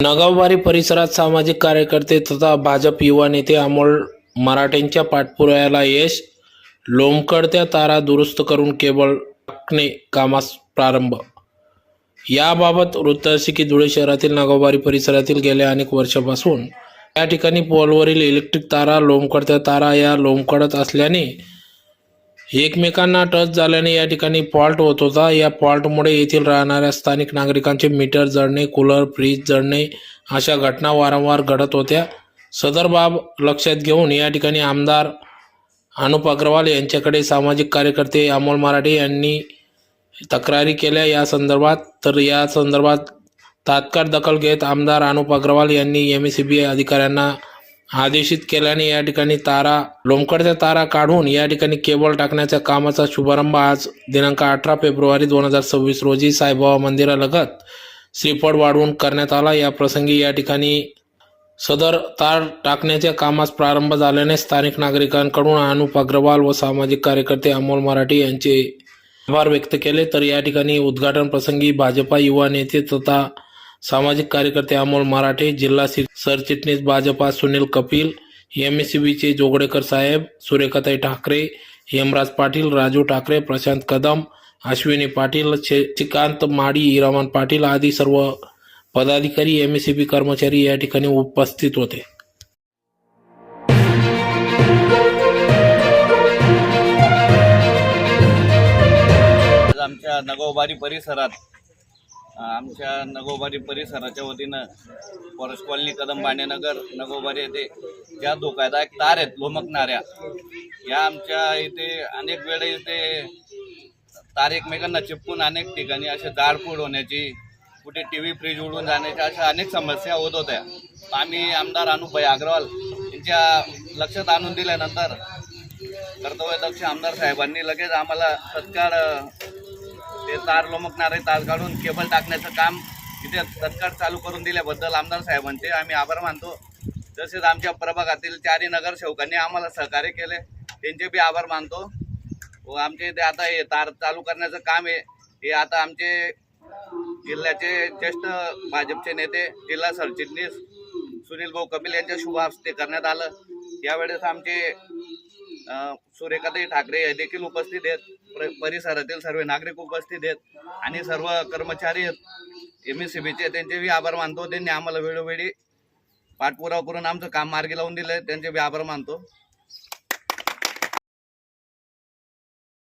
नगावारी परिसरात सामाजिक कार्यकर्ते तथा भाजप युवा नेते अमोल मराठेंच्या पाठपुराव्याला यश लोंबकडत्या तारा दुरुस्त करून केबल टाकणे कामास प्रारंभ. याबाबत वृत्त असे की धुळे शहरातील नगावारी परिसरातील गेल्या अनेक वर्षापासून या ठिकाणी पोलवरील इलेक्ट्रिक तारा लोंबकडत्या तारा या लोंबकडत असल्याने एकमेकांना टच झाल्याने या ठिकाणी फॉल्ट होत होता. या फॉल्टमुळे येथील राहणाऱ्या स्थानिक नागरिकांचे मीटर जळणे कूलर फ्रीज जळणे अशा घटना वारंवार घडत होत्या. सदर बाब लक्षात घेऊन या ठिकाणी आमदार अनुप अग्रवाल यांच्याकडे सामाजिक कार्यकर्ते अमोल मराठे यांनी तक्रारी केल्या. या संदर्भात तर या संदर्भात तात्काळ दखल घेत आमदार अनुप अग्रवाल यांनी एम सी बी अधिकाऱ्यांना आदेशित केल्याने या ठिकाणी तारा लोंबकळच्या तारा काढून या ठिकाणी केबल टाकण्याच्या कामाचा शुभारंभ आज दिनांक अठरा फेब्रुवारी दोन हजार सव्वीस रोजी साईबाबा मंदिरालगत श्रीफळ वाढवून करण्यात आला. या प्रसंगी या ठिकाणी सदर तार टाकण्याच्या कामास प्रारंभ झाल्याने स्थानिक नागरिकांकडून अनुप अग्रवाल व सामाजिक कार्यकर्ते अमोल मराठी यांचे आभार व्यक्त केले. तर या ठिकाणी उद्घाटन प्रसंगी भाजपा युवा नेते तथा सामाजिक कार्यकर्ते अमोल मराठे जिल्हा सरचिटणीस भाजपा सुनील कपिल एम एस चे जोगडेकर साहेब सुरेखाताई ठाकरे यमराज पाटील राजू ठाकरे प्रशांत कदम अश्विनी पाटील श्रीकांत माडी हिरामन पाटील आदी सर्व पदाधिकारी एम कर्मचारी या ठिकाणी उपस्थित होते. आमच्या नगोबारी परिसरात आमच्या नगोबारी परिसराच्या वतीनं फॉरेस्ट कॉलनी कदम बाणेनगर नगोबारी येथे ज्या धोकादायक तार आहेत लोमकणाऱ्या या आमच्या इथे अनेक वेळे इथे तार एकमेकांना चिपकून अनेक ठिकाणी असे जाडपूड होण्याची कुठे टी व्ही फ्रीज उडून जाण्याच्या अशा अनेक समस्या होत होत्या. आम्ही आमदार अनुभाई अग्रवाल यांच्या लक्षात आणून दिल्यानंतर कर्तव्यदक्ष आमदार साहेबांनी लगेच आम्हाला तत्काळ ते तार लोमकणारे तार काढून केबल टाकण्याचं काम तिथे तत्काळ चालू करून दिल्याबद्दल आमदार साहेबांचे आम्ही आभार मानतो. तसेच आमच्या प्रभागातील चारही नगरसेवकांनी आम्हाला सहकार्य केले त्यांचे बी आभार मानतो. व आमचे इथे आता हे तार चालू करण्याचं काम आहे हे आता आमचे जिल्ह्याचे ज्येष्ठ भाजपचे नेते जिल्हा सरचिटणीस सुनील भाऊ कपिल यांच्या शुभ हस्ते करण्यात आलं. यावेळेस आमचे सूर्यकाताई ठाकरे हे देखील उपस्थित आहेत. परिसरातील सर्व नागरिक उपस्थित आहेत आणि सर्व कर्मचारी आहेत. एम एस सी बीचे त्यांचेही आभार मानतो. त्यांनी आम्हाला वेळोवेळी पाठपुरावा करून आमचं काम मार्गी लावून दिलं त्यांचे बी आभार मानतो.